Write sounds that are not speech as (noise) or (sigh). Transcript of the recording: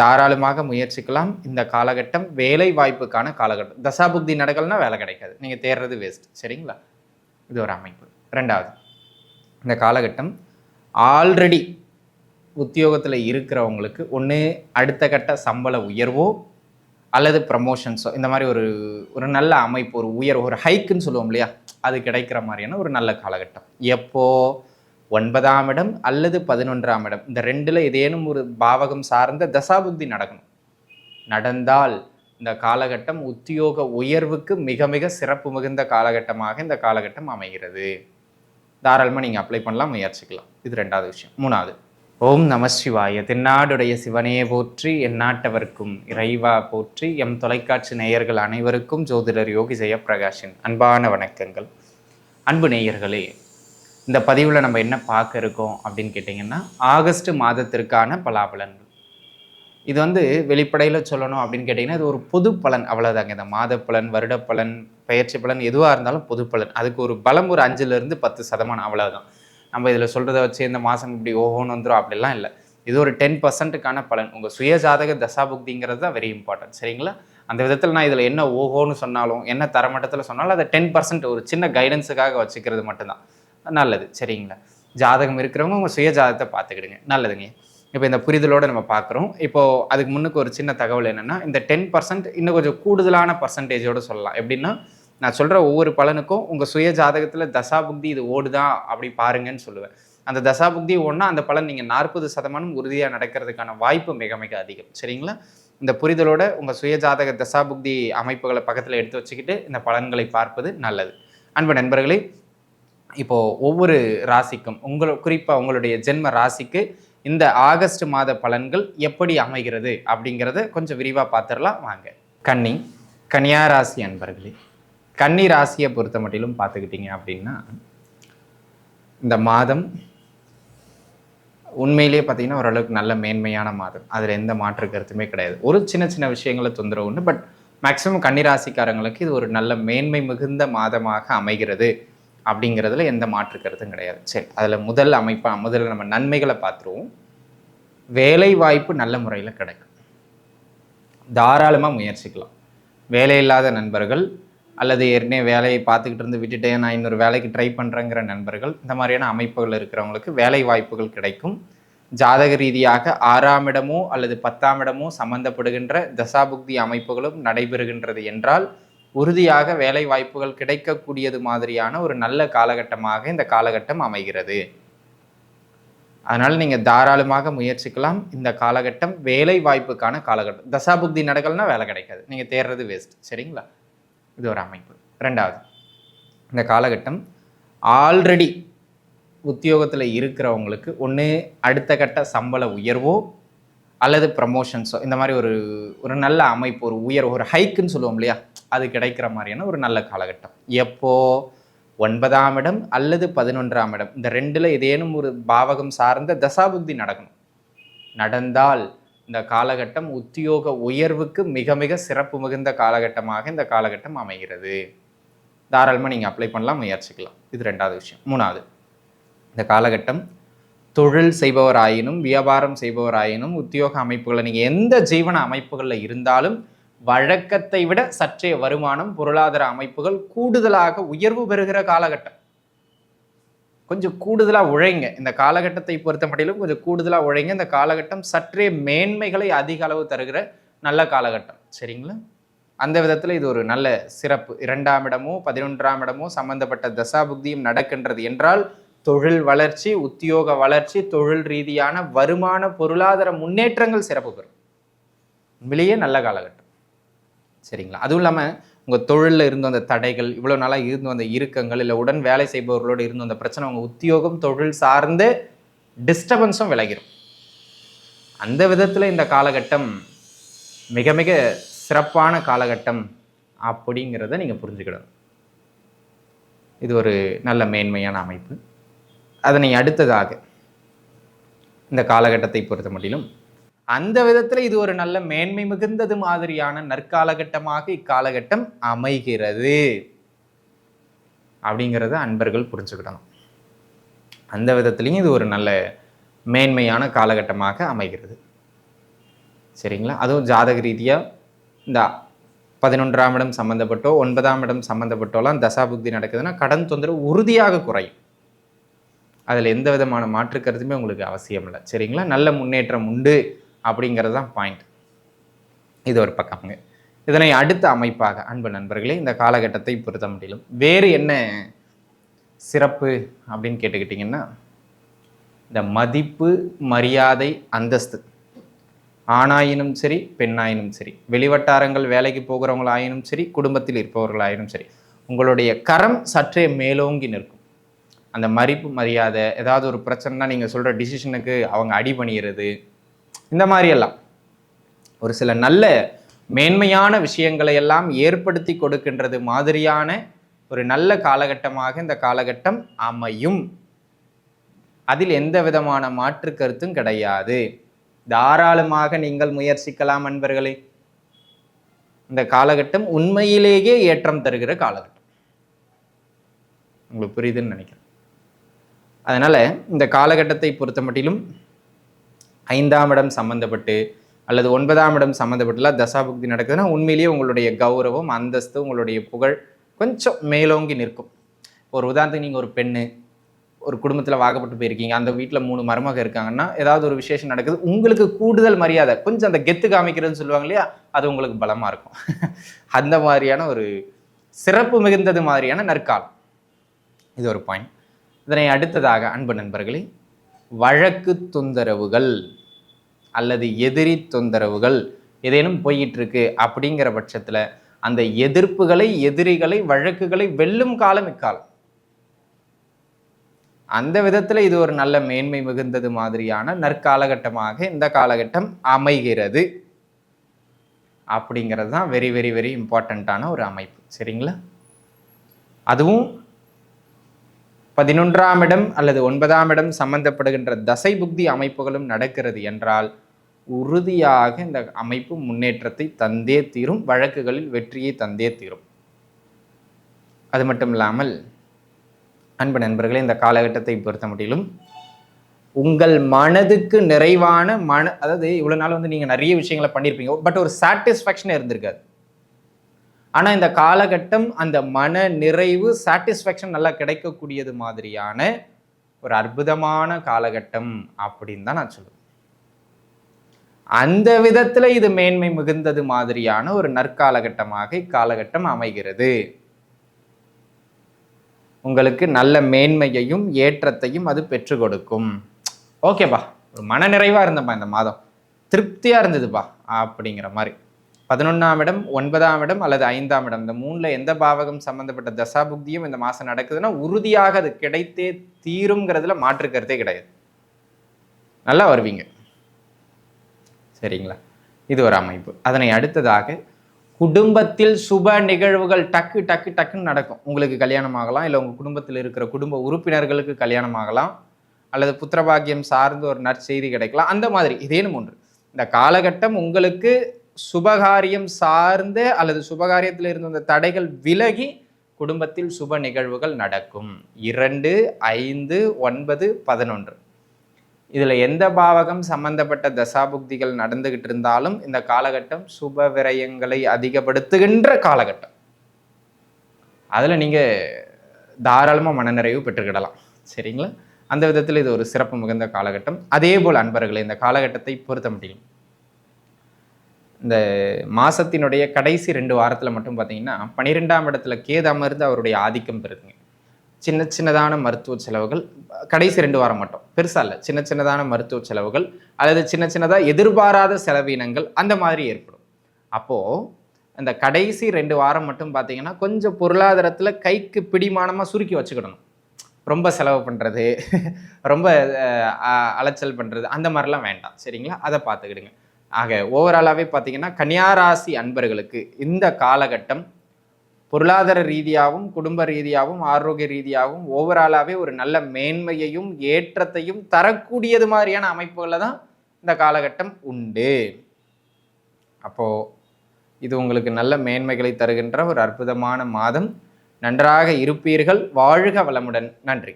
தாராளமாக முயற்சிக்கலாம். இந்த காலகட்டம் வேலை வாய்ப்புக்கான காலகட்டம். தசாபுக்தி நடக்கலைன்னா வேலை கிடைக்காது. நீங்கள் தேடுறது வேஸ்ட் சரிங்களா? இது ஒரு அமைப்பு. ரெண்டாவது இந்த காலகட்டம் ஆல்ரெடி உத்தியோகத்தில் இருக்கிறவங்களுக்கு ஒன்று அடுத்த கட்ட சம்பள உயர்வோ அல்லது ப்ரமோஷன்ஸோ இந்த மாதிரி ஒரு ஒரு நல்ல அமைப்பு ஒரு உயர்வு ஒரு ஹைக்குன்னு சொல்லுவோம் இல்லையா? அது கிடைக்கிற மாதிரியான ஒரு நல்ல காலகட்டம். எப்போது ஒன்பதாம் இடம் அல்லது பதினொன்றாம் இடம் இந்த ரெண்டில் ஏதேனும் ஒரு பாவகம் சார்ந்த தசாபுக்தி நடக்கணும். நடந்தால் இந்த காலகட்டம் உத்தியோக உயர்வுக்கு மிக மிக சிறப்பு மிகுந்த காலகட்டமாக இந்த காலகட்டம் அமைகிறது. தாராளமாக நீங்கள் அப்ளை பண்ணலாம் முயற்சிக்கலாம். இது ரெண்டாவது விஷயம். மூணாவது. ஓம் நம சிவாய. தென்னாடுடைய சிவனையே போற்றி எந்நாட்டவர்க்கும் இறைவா போற்றி எம் தொலைக்காட்சி நேயர்கள் அனைவருக்கும் ஜோதிடர் யோகி ஜெயப்பிரகாஷின் அன்பான வணக்கங்கள். அன்பு நேயர்களே இந்த பதிவில் நம்ம என்ன பார்க்க இருக்கோம் அப்படின்னு கேட்டிங்கன்னா ஆகஸ்ட் மாதத்திற்கான பலாபலன்கள். இது வந்து வெளிப்படையில் சொல்லணும் அப்படின்னு கேட்டிங்கன்னா இது ஒரு பொது பலன். அவ்வளோதாங்க இந்த மாத பலன் வருட பலன் பயிற்சி பலன் எதுவாக இருந்தாலும் பொது பலன். அதுக்கு ஒரு பலம் ஒரு அஞ்சுலேருந்து பத்து சதமானம். அவ்வளோதான் நம்ம இதில் சொல்கிறத வச்சு இந்த மாதம் இப்படி ஓஹோன்னு வந்துடும் அப்படிலாம் இல்லை. இது ஒரு டென் பர்சன்ட்டுக்கான பலன். உங்கள் சுய ஜாதக தசாபுக்திங்கிறது தான் வெரி இம்பார்ட்டன்ட் சரிங்களா? அந்த விதத்தில் நான் இதில் என்ன ஓஹோன்னு சொன்னாலும் என்ன தரமட்டத்தில் சொன்னாலும் அதை டென் பர்சன்ட் ஒரு சின்ன கைடன்ஸுக்காக வச்சுக்கிறது மட்டும்தான். நல்லது சரிங்களா? ஜாதகம் இருக்கிறவங்க உங்கள் சுய ஜாதகத்தை பார்த்துக்கிடுங்க. நல்லதுங்க. இப்போ இந்த புரிதலோடு நம்ம பார்க்குறோம். இப்போது அதுக்கு முன்னுக்கு ஒரு சின்ன தகவல் என்னென்னா இந்த டென் பர்சன்ட் இன்னும் கொஞ்சம் கூடுதலான பர்சன்டேஜோடு சொல்லலாம். எப்படின்னா நான் சொல்கிற ஒவ்வொரு பலனுக்கும் உங்கள் சுய ஜாதகத்தில் தசாபுக்தி இது ஓடுதா அப்படி பாருங்கன்னு சொல்லுவேன். அந்த தசாபுக்தி ஒன்றா அந்த பலன் நீங்கள் நாற்பது சதமானம் உறுதியாக நடக்கிறதுக்கான வாய்ப்பு மிக மிக அதிகம். சரிங்களா? இந்த புரிதலோட உங்கள் சுய ஜாதக தசாபுக்தி அமைப்புகளை பக்கத்தில் எடுத்து வச்சுக்கிட்டு இந்த பலன்களை பார்ப்பது நல்லது. அன்பு நண்பர்களே இப்போது ஒவ்வொரு ராசிக்கும் உங்களை குறிப்பாக உங்களுடைய ஜென்ம ராசிக்கு இந்த ஆகஸ்ட் மாத பலன்கள் எப்படி அமைகிறது அப்படிங்கிறத கொஞ்சம் விரிவாக பார்த்துடலாம் வாங்க. கன்னி கன்னியா ராசி அன்பர்களே கன்னி ராசியை பொறுத்த மட்டிலும் பார்த்துக்கிட்டிங்க அப்படின்னா இந்த மாதம் உண்மையிலேயே பார்த்தீங்கன்னா ஓரளவுக்கு நல்ல மேன்மையான மாதம். அதில் எந்த மாற்று கருத்துமே கிடையாது. ஒரு சின்ன சின்ன விஷயங்களை தொந்தரவு உண்டு பட் மேக்ஸிமம் கன்னிராசிக்காரங்களுக்கு இது ஒரு நல்ல மேன்மை மிகுந்த மாதமாக அமைகிறது. அப்படிங்கிறதுல எந்த மாற்று கருத்தும் கிடையாது. சரி அதில் முதல் அமைப்பாக முதல்ல நம்ம நன்மைகளை பார்த்துருவோம். வேலை வாய்ப்பு நல்ல முறையில் கிடைக்கும். தாராளமாக முயற்சிக்கலாம். வேலை இல்லாத நண்பர்கள் அல்லது ஏற்கனவே வேலையை பார்த்துக்கிட்டு இருந்து விட்டுட்டேன் நான் இன்னொரு வேலைக்கு ட்ரை பண்ணுறேங்கிற நண்பர்கள் இந்த மாதிரியான அமைப்புகள் இருக்கிறவங்களுக்கு வேலை வாய்ப்புகள் கிடைக்கும். ஜாதக ரீதியாக ஆறாம் இடமோ அல்லது பத்தாம் இடமோ சம்பந்தப்படுகின்ற தசாபுக்தி அமைப்புகளும் நடைபெறுகின்றது என்றால் உறுதியாக வேலை வாய்ப்புகள் கிடைக்கக்கூடியது மாதிரியான ஒரு நல்ல காலகட்டமாக இந்த காலகட்டம் அமைகிறது. அதனால் நீங்கள் தாராளமாக முயற்சிக்கலாம். இந்த காலகட்டம் வேலை வாய்ப்புக்கான காலகட்டம். தசாபுக்தி நடக்கலைன்னா வேலை கிடைக்காது. நீங்கள் தேடுறது வேஸ்ட் சரிங்களா? இது ஒரு அமைப்பு. ரெண்டாவது இந்த காலகட்டம் ஆல்ரெடி உத்தியோகத்தில் இருக்கிறவங்களுக்கு ஒன்று அடுத்த கட்ட சம்பள உயர்வோ அல்லது ப்ரமோஷன்ஸோ இந்த மாதிரி ஒரு ஒரு நல்ல அமைப்பு ஒரு உயர் ஒரு ஹைக்குன்னு சொல்லுவோம் இல்லையா? அது கிடைக்கிற மாதிரியான ஒரு நல்ல காலகட்டம். எப்போ? ஒன்பதாம் இடம் அல்லது பதினொன்றாம் இடம்? இந்த ரெண்டில் ஏதேனும் ஒரு பாவகம் சார்ந்த தசாபுக்தி நடக்கணும். நடந்தால் இந்த காலகட்டம் உத்தியோக உயர்வுக்கு மிக மிக சிறப்பு மிகுந்த காலகட்டமாக இந்த காலகட்டம் அமைகிறது. தாராளமாக நீங்கள் அப்ளை பண்ணலாம் முயற்சிக்கலாம். இது ரெண்டாவது விஷயம். மூணாவது இந்த காலகட்டம் தொழில் செய்பவராயினும் வியாபாரம் செய்பவராயினும் உத்தியோக அமைப்புகளில் நீங்கள் எந்த ஜீவன அமைப்புகளில் இருந்தாலும் வழக்கத்தை விட சற்றே வருமானம் பொருளாதார அமைப்புகள் கூடுதலாக உயர்வு பெறுகிற காலகட்டம். கொஞ்சம் கூடுதலாக உழைங்க. இந்த காலகட்டத்தை பொறுத்த மட்டிலும் கொஞ்சம் கூடுதலாக உழைங்க. இந்த காலகட்டம் சற்றே மேன்மைகளை அதிக அளவு தருகிற நல்ல காலகட்டம். சரிங்களா? அந்த விதத்தில் இது ஒரு நல்ல சிறப்பு. இரண்டாம் இடமோ பதினொன்றாம் இடமோ சம்பந்தப்பட்ட தசாபுக்தியும் நடக்கின்றது என்றால் தொழில் வளர்ச்சி உத்தியோக வளர்ச்சி தொழில் ரீதியான வருமான பொருளாதார முன்னேற்றங்கள் சிறப்பு பெறும். உண்மையிலேயே நல்ல காலகட்டம். சரிங்களா? அதுவும் இல்லாமல் உங்கள் தொழிலில் இருந்து வந்த தடைகள் இவ்வளோ நாளாக இருந்து வந்த இறுக்கங்கள் இல்லை உடன் வேலை செய்பவர்களோடு இருந்து வந்த பிரச்சனை உங்கள் உத்தியோகம் தொழில் சார்ந்து டிஸ்டர்பன்ஸும் விலகிரும். அந்த விதத்தில் இந்த காலகட்டம் மிக மிக சிறப்பான காலகட்டம் அப்படிங்கிறத நீங்கள் புரிஞ்சுக்கிடணும். இது ஒரு நல்ல மேன்மையான அமைப்பு. அதனை அடுத்ததாக இந்த காலகட்டத்தை பொறுத்த மட்டிலும் அந்த விதத்தில் இது ஒரு நல்ல மேன்மை மிகுந்தது மாதிரியான நற்காலகட்டமாக இக்காலகட்டம் அமைகிறது. அப்படிங்கிறத அன்பர்கள் புரிஞ்சுக்கிடணும். அந்த விதத்துலேயும் இது ஒரு நல்ல மேன்மையான காலகட்டமாக அமைகிறது. சரிங்களா? அதுவும் ஜாதக ரீதியாக இந்த பதினொன்றாம் இடம் சம்மந்தப்பட்டோ ஒன்பதாம் இடம் சம்மந்தப்பட்டோலாம் தசாபுக்தி நடக்குதுன்னா கடன் தொந்தரவு உறுதியாக குறையும். அதில் எந்த விதமான மாற்று கருத்துமே உங்களுக்கு அவசியம் இல்லை. சரிங்களா? நல்ல முன்னேற்றம் உண்டு அப்படிங்கிறது தான் பாயிண்ட் இது ஒரு பக்கம்ங்க இதனை அடுத்த அமைப்பாக அன்பு நண்பர்களே இந்த காலகட்டத்தை பொருத்த முடியலும் வேறு என்ன சிறப்பு அப்படின்னு கேட்டுக்கிட்டிங்கன்னா இந்த மதிப்பு மரியாதை அந்தஸ்து. ஆணாயினும் சரி பெண்ணாயினும் சரி வெளிவட்டாரங்கள் வேலைக்கு போகிறவங்களாயினும் சரி குடும்பத்தில் இருப்பவர்களாயினும் சரி உங்களுடைய கரம் சற்றே மேலோங்கி நிற்கும். அந்த மதிப்பு மரியாதை ஏதாவது ஒரு பிரச்சனைனா நீங்கள் சொல்கிற டிசிஷனுக்கு அவங்க அடி பண்ணிடுறது இந்த மாதிரியெல்லாம் ஒரு சில நல்ல மேன்மையான விஷயங்களை எல்லாம் ஏற்படுத்தி கொடுக்கின்றது மாதிரியான ஒரு நல்ல காலகட்டமாக இந்த காலகட்டம் அமையும். அதில் எந்த விதமான மாற்று கருத்தும் கிடையாது. தாராளமாக நீங்கள் முயற்சிக்கலாம் அன்பர்களே. இந்த காலகட்டம் உண்மையிலேயே ஏற்றம் தருகிற காலகட்டம். உங்களுக்கு புரியுதுன்னு நினைக்கிறேன். அதனால் இந்த காலகட்டத்தை பொறுத்த மட்டிலும் ஐந்தாம் இடம் சம்மந்தப்பட்டு அல்லது ஒன்பதாம் இடம் சம்மந்தப்பட்டுலாம் தசாபுக்தி நடக்குதுன்னா உண்மையிலேயே உங்களுடைய கௌரவம் அந்தஸ்து உங்களுடைய புகழ் கொஞ்சம் மேலோங்கி நிற்கும். ஒரு உதாரணத்துக்கு நீங்கள் ஒரு பெண்ணு ஒரு குடும்பத்தில் வாக்கப்பட்டு போயிருக்கீங்க அந்த வீட்டில் மூணு மருமக இருக்காங்கன்னா ஏதாவது ஒரு விசேஷம் நடக்குது உங்களுக்கு கூடுதல் மரியாதை கொஞ்சம் அந்த கெத்து காமிக்கிறதுன்னு சொல்லுவாங்க இல்லையா அது உங்களுக்கு பலமாக இருக்கும். (laughs) அந்த மாதிரியான ஒரு சிறப்பு மிகுந்தது மாதிரியான நற்காலம். இது ஒரு பாயிண்ட் இதனை அடுத்ததாக அன்பு நண்பர்களே வழக்கு தொந்தரவுகள் அல்லது எதிரி தொந்தரவுகள் ஏதேனும் போயிட்டுருக்கு அப்படிங்கிற பட்சத்தில் அந்த எதிர்ப்புகளை எதிரிகளை வழக்குகளை வெல்லும் காலம் இக்காலம். அந்த விதத்தில் இது ஒரு நல்ல மேன்மை மிகுந்தது மாதிரியான நற்காலகட்டமாக இந்த காலகட்டம் அமைகிறது அப்படிங்கிறது தான் வெரி வெரி வெரி இம்பார்ட்டண்ட்டான ஒரு அமைப்பு. சரிங்களா? அதுவும் பதினொன்றாம் இடம் அல்லது ஒன்பதாம் இடம் சம்பந்தப்படுகின்ற தசை புக்தி அமைப்புகளும் நடக்கிறது என்றால் உறுதியாக இந்த அமைப்பு முன்னேற்றத்தை தந்தே தீரும் வழக்குகளில் வெற்றியை தந்தே தீரும். அது மட்டும் இல்லாமல் அன்பு நண்பர்களே இந்த காலகட்டத்தை பொறுத்த முடியலும் உங்கள் மனதுக்கு நிறைவான மன அதாவது இவ்வளோ நாள் வந்து நீங்கள் நிறைய விஷயங்களை பண்ணியிருப்பீங்க பட் ஒரு சாட்டிஸ்ஃபேக்ஷனே இருந்திருக்காது. ஆனால் இந்த காலகட்டம் அந்த மன நிறைவு சாட்டிஸ்ஃபேக்ஷன் நல்லா கிடைக்கக்கூடியது மாதிரியான ஒரு அற்புதமான காலகட்டம் அப்படின்னு தான் நான் சொல்லுவேன். அந்த விதத்தில் இது மேன்மை மிகுந்தது மாதிரியான ஒரு நற்காலகட்டமாக இக்காலகட்டம் அமைகிறது. உங்களுக்கு நல்ல மேன்மையையும் ஏற்றத்தையும் அது பெற்று கொடுக்கும். ஓகேப்பா. ஒரு மனநிறைவாக இருந்தப்பா இந்த மாதம். திருப்தியாக இருந்ததுப்பா அப்படிங்கிற மாதிரி. பதினொன்றாம் இடம் ஒன்பதாம் இடம் அல்லது ஐந்தாம் இடம். இந்த மூணில் எந்த பாவகம் சம்மந்தப்பட்ட தசாபுக்தியும் இந்த மாதம் நடக்குதுன்னா உறுதியாக அது கிடைத்தே தீருங்கிறதுல மாற்று கருத்தே கிடையாது. நல்லா வருவீங்க. சரிங்களா? இது ஒரு அமைப்பு. அதனை அடுத்ததாக குடும்பத்தில் சுப நிகழ்வுகள் டக்கு டக்கு டக்குன்னு நடக்கும். உங்களுக்கு கல்யாணம் ஆகலாம் இல்லை உங்கள் குடும்பத்தில் இருக்கிற குடும்ப உறுப்பினர்களுக்கு கல்யாணம் ஆகலாம் அல்லது புத்திரபாகியம் சார்ந்து ஒரு நற்செய்தி கிடைக்கலாம். அந்த மாதிரி. இதேனும் ஒன்று. இந்த காலகட்டம் உங்களுக்கு சுபகாரியம் சார்ந்து அல்லது சுபகாரியத்தில் இருந்த அந்த தடைகள் விலகி குடும்பத்தில் சுப நிகழ்வுகள் நடக்கும். இரண்டு ஐந்து ஒன்பது பதினொன்று. இதில் எந்த பாவகம் சம்பந்தப்பட்ட தசாபுக்திகள் நடந்துகிட்டு இருந்தாலும் இந்த காலகட்டம் சுப விரயங்களை அதிகப்படுத்துகின்ற காலகட்டம். அதில் நீங்கள் தாராளமாக மனநிறைவு பெற்றுக்கிடலாம். சரிங்களா? அந்த விதத்தில் இது ஒரு சிறப்பு மிகுந்த காலகட்டம். அதே போல் அன்பர்களை இந்த காலகட்டத்தை பொருத்த முடியும். இந்த மாதத்தினுடைய கடைசி ரெண்டு வாரத்தில் மட்டும் பார்த்தீங்கன்னா பன்னிரெண்டாம் இடத்துல கேது அமர்ந்து அவருடைய ஆதிக்கம் பெறுதுங்க. சின்ன சின்னதான மருத்துவ செலவுகள் கடைசி ரெண்டு வாரம் மட்டும். பெருசாக இல்லை சின்ன சின்னதான மருத்துவ செலவுகள் அல்லது சின்ன சின்னதாக எதிர்பாராத செலவினங்கள் அந்த மாதிரி ஏற்படும். அப்போது அந்த கடைசி ரெண்டு வாரம் மட்டும் பார்த்தீங்கன்னா கொஞ்சம் பொருளாதாரத்தில் கைக்கு பிடிமானமாக சுருக்கி வச்சுக்கிடணும். ரொம்ப செலவு பண்ணுறது (laughs) ரொம்ப அலைச்சல் பண்ணுறது அந்த மாதிரிலாம் வேண்டாம். சரிங்களா? அதை பார்த்துக்கிடுங்க ஆக ஓவராலாகவே பார்த்தீங்கன்னா கன்னியாராசி அன்பர்களுக்கு இந்த காலகட்டம் பொருளாதார ரீதியாகவும் குடும்ப ரீதியாகவும் ஆரோக்கிய ரீதியாகவும் ஓவராலாகவே ஒரு நல்ல மேன்மையையும் ஏற்றத்தையும் தரக்கூடியது மாதிரியான அமைப்புகளில் தான் இந்த காலகட்டம் உண்டு. அப்போது இது உங்களுக்கு நல்ல மேன்மைகளை தருகின்ற ஒரு அற்புதமான மாதம். நன்றாக இருப்பீர்கள். வாழ்க வளமுடன். நன்றி.